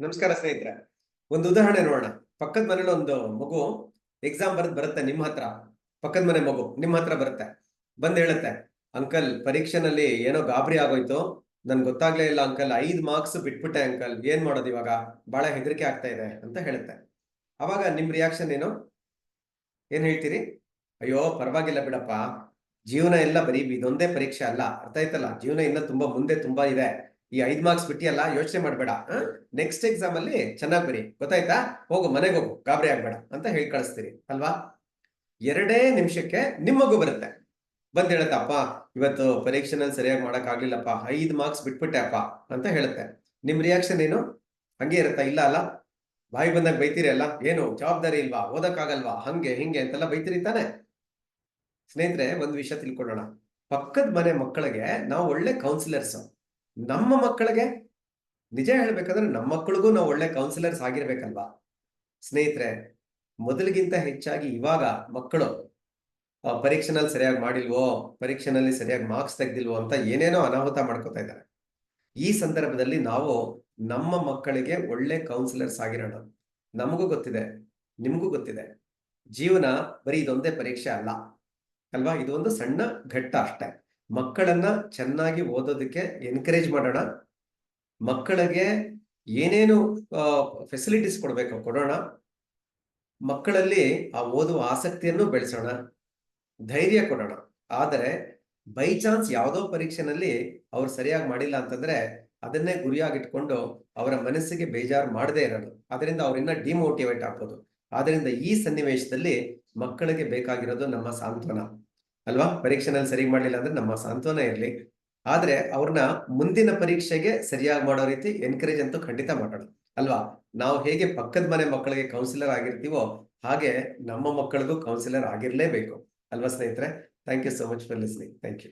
ನಮಸ್ಕಾರ ಸ್ನೇಹಿತರೆ. ಒಂದು ಉದಾಹರಣೆ ನೋಡೋಣ. ಪಕ್ಕದ ಮನೇಲಿ ಒಂದು ಮಗು ಎಕ್ಸಾಮ್ ಬರೆದ್ ಬರುತ್ತೆ ನಿಮ್ಮ ಹತ್ರ. ಪಕ್ಕದ ಮನೆ ಮಗು ನಿಮ್ಮ ಹತ್ರ ಬರುತ್ತೆ. ಬಂದ್ ಹೇಳುತ್ತೆ, ಅಂಕಲ್, ಪರೀಕ್ಷೆನಲ್ಲಿ ಏನೋ ಗಾಬರಿ ಆಗೋಯ್ತು. ನನ್ಗೆ ಗೊತ್ತಾಗ್ಲೇ ಇಲ್ಲ ಅಂಕಲ್. ಐದು ಮಾರ್ಕ್ಸ್ ಬಿಟ್ಬಿಟ್ಟೆ ಅಂಕಲ್. ಏನ್ ಮಾಡೋದು ಇವಾಗ? ಬಹಳ ಹೆದರಿಕೆ ಆಗ್ತಾ ಇದೆ, ಅಂತ ಹೇಳುತ್ತೆ. ಅವಾಗ ನಿಮ್ ರಿಯಾಕ್ಷನ್ ಏನು? ಏನ್ ಹೇಳ್ತೀರಿ? ಅಯ್ಯೋ, ಪರವಾಗಿಲ್ಲ ಬಿಡಪ್ಪ. ಜೀವನ ಎಲ್ಲ ಬರೀ ಇದೊಂದೇ ಪರೀಕ್ಷೆ ಅಲ್ಲ. ಅರ್ಥ ಆಯ್ತಲ್ಲ? ಜೀವನ ಇನ್ನ ತುಂಬಾ ಮುಂದೆ ತುಂಬಾ ಇದೆ. ಈ ಐದ್ ಮಾರ್ಕ್ಸ್ ಬಿಟ್ಟಿಯಲ್ಲ, ಯೋಚನೆ ಮಾಡ್ಬೇಡ ನೆಕ್ಸ್ಟ್ ಎಕ್ಸಾಮ್ ಅಲ್ಲಿ ಚೆನ್ನಾಗಿ ಬರಿ. ಗೊತ್ತಾಯ್ತಾ? ಹೋಗು, ಮನೆಗೆ ಹೋಗು, ಗಾಬರಿ ಆಗ್ಬೇಡ ಅಂತ ಹೇಳಿ ಕಳಿಸ್ತೀರಿ, ಅಲ್ವಾ? ಎರಡೇ ನಿಮಿಷಕ್ಕೆ ನಿಮ್ ಮಗು ಬರುತ್ತೆ. ಬಂದ್ ಹೇಳುತ್ತೆ, ಅಪ್ಪ, ಇವತ್ತು ಪರೀಕ್ಷೆನಲ್ಲಿ ಸರಿಯಾಗಿ ಮಾಡಕ್ ಆಗ್ಲಿಲ್ಲಪ್ಪ, ಐದ್ ಮಾರ್ಕ್ಸ್ ಬಿಟ್ಬಿಟ್ಟೆ ಅಪ್ಪ ಅಂತ ಹೇಳುತ್ತೆ. ನಿಮ್ ರಿಯಾಕ್ಷನ್ ಏನು? ಹಂಗೆ ಇರುತ್ತಾ? ಇಲ್ಲ ಅಲ್ಲ? ಬಾಯಿ ಬಂದಾಗ ಬೈತೀರಿ ಅಲ್ಲ? ಏನು, ಜವಾಬ್ದಾರಿ ಇಲ್ವಾ? ಓದಕ್ಕಾಗಲ್ವಾ ಹಂಗೆ, ಹಿಂಗೆ ಅಂತೆಲ್ಲ ಬೈತೀರಿ ತಾನೆ? ಸ್ನೇಹಿತರೆ, ಒಂದ್ ವಿಷಯ ತಿಳ್ಕೊಳ್ಳೋಣ. ಪಕ್ಕದ ಮನೆ ಮಕ್ಕಳಿಗೆ ನಾವು ಒಳ್ಳೆ ಕೌನ್ಸಿಲರ್ಸ್ ನಮ್ಮ ಮಕ್ಕಳಿಗೆ ನಿಜ ಹೇಳ್ಬೇಕಂದ್ರೆ ನಮ್ಮ ಮಕ್ಕಳಿಗೂ ನಾವು ಒಳ್ಳೆ ಕೌನ್ಸಿಲರ್ಸ್ ಆಗಿರ್ಬೇಕಲ್ವಾ? ಸ್ನೇಹಿತರೆ, ಮೊದಲಿಗಿಂತ ಹೆಚ್ಚಾಗಿ ಇವಾಗ ಮಕ್ಕಳು ಪರೀಕ್ಷೆನಲ್ಲಿ ಸರಿಯಾಗಿ ಮಾಡಿಲ್ವೋ, ಪರೀಕ್ಷೆನಲ್ಲಿ ಸರಿಯಾಗಿ ಮಾರ್ಕ್ಸ್ ತೆಗ್ದಿಲ್ವೋ ಅಂತ ಏನೇನೋ ಅನಾಹುತ ಮಾಡ್ಕೋತಾ ಇದ್ದಾರೆ. ಈ ಸಂದರ್ಭದಲ್ಲಿ ನಾವು ನಮ್ಮ ಮಕ್ಕಳಿಗೆ ಒಳ್ಳೆ ಕೌನ್ಸಿಲರ್ಸ್ ಆಗಿರೋಣ. ನಮಗೂ ಗೊತ್ತಿದೆ, ನಿಮಗೂ ಗೊತ್ತಿದೆ. ಜೀವನ ಬರೀ ಇದೊಂದೇ ಪರೀಕ್ಷೆ ಅಲ್ಲ. ಅಲ್ವಾ? ಇದು ಒಂದು ಸಣ್ಣ ಘಟ್ಟ ಅಷ್ಟೇ. ಮಕ್ಕಳನ್ನ ಚೆನ್ನಾಗಿ ಓದೋದಕ್ಕೆ ಎನ್ಕರೇಜ್ ಮಾಡೋಣ. ಮಕ್ಕಳಿಗೆ ಏನೇನು ಫೆಸಿಲಿಟೀಸ್ ಕೊಡಬೇಕು ಕೊಡೋಣ. ಮಕ್ಕಳಲ್ಲಿ ಆ ಓದುವ ಆಸಕ್ತಿಯನ್ನು ಬೆಳೆಸೋಣ. ಧೈರ್ಯ ಕೊಡೋಣ. ಆದರೆ ಬೈ ಚಾನ್ಸ್ ಯಾವುದೋ ಪರೀಕ್ಷೆನಲ್ಲಿ ಅವ್ರು ಸರಿಯಾಗಿ ಮಾಡಿಲ್ಲ ಅಂತಂದ್ರೆ ಅದನ್ನೇ ಗುರಿಯಾಗಿಟ್ಕೊಂಡು ಅವರ ಮನಸ್ಸಿಗೆ ಬೇಜಾರು ಮಾಡದೇ ಇರೋದು. ಅದರಿಂದ ಅವರಿನ್ನ ಡಿಮೋಟಿವೇಟ್ ಆಗ್ಬೋದು. ಆದ್ರಿಂದ ಈ ಸನ್ನಿವೇಶದಲ್ಲಿ ಮಕ್ಕಳಿಗೆ ಬೇಕಾಗಿರೋದು ನಮ್ಮ ಸಾಂತ್ವನ. ಅಲ್ವಾ? ಪರೀಕ್ಷೆನಲ್ಲಿ ಸರಿ ಮಾಡ್ಲಿಲ್ಲ ಅಂದ್ರೆ ನಮ್ಮ ಸಾಂತ್ವನ ಇರ್ಲಿ. ಆದ್ರೆ ಅವ್ರನ್ನ ಮುಂದಿನ ಪರೀಕ್ಷೆಗೆ ಸರಿಯಾಗಿ ಮಾಡೋ ರೀತಿ ಎನ್ಕರೇಜ್ ಅಂತೂ ಖಂಡಿತ ಮಾಡೋಣ. ಅಲ್ವಾ? ನಾವು ಹೇಗೆ ಪಕ್ಕದ ಮನೆ ಮಕ್ಕಳಿಗೆ ಕೌನ್ಸಿಲರ್ ಆಗಿರ್ತೀವೋ, ಹಾಗೆ ನಮ್ಮ ಮಕ್ಕಳಿಗೂ ಕೌನ್ಸಿಲರ್ ಆಗಿರ್ಲೇಬೇಕು. ಅಲ್ವಾ ಸ್ನೇಹಿತರೆ? Thank you so much for listening thank you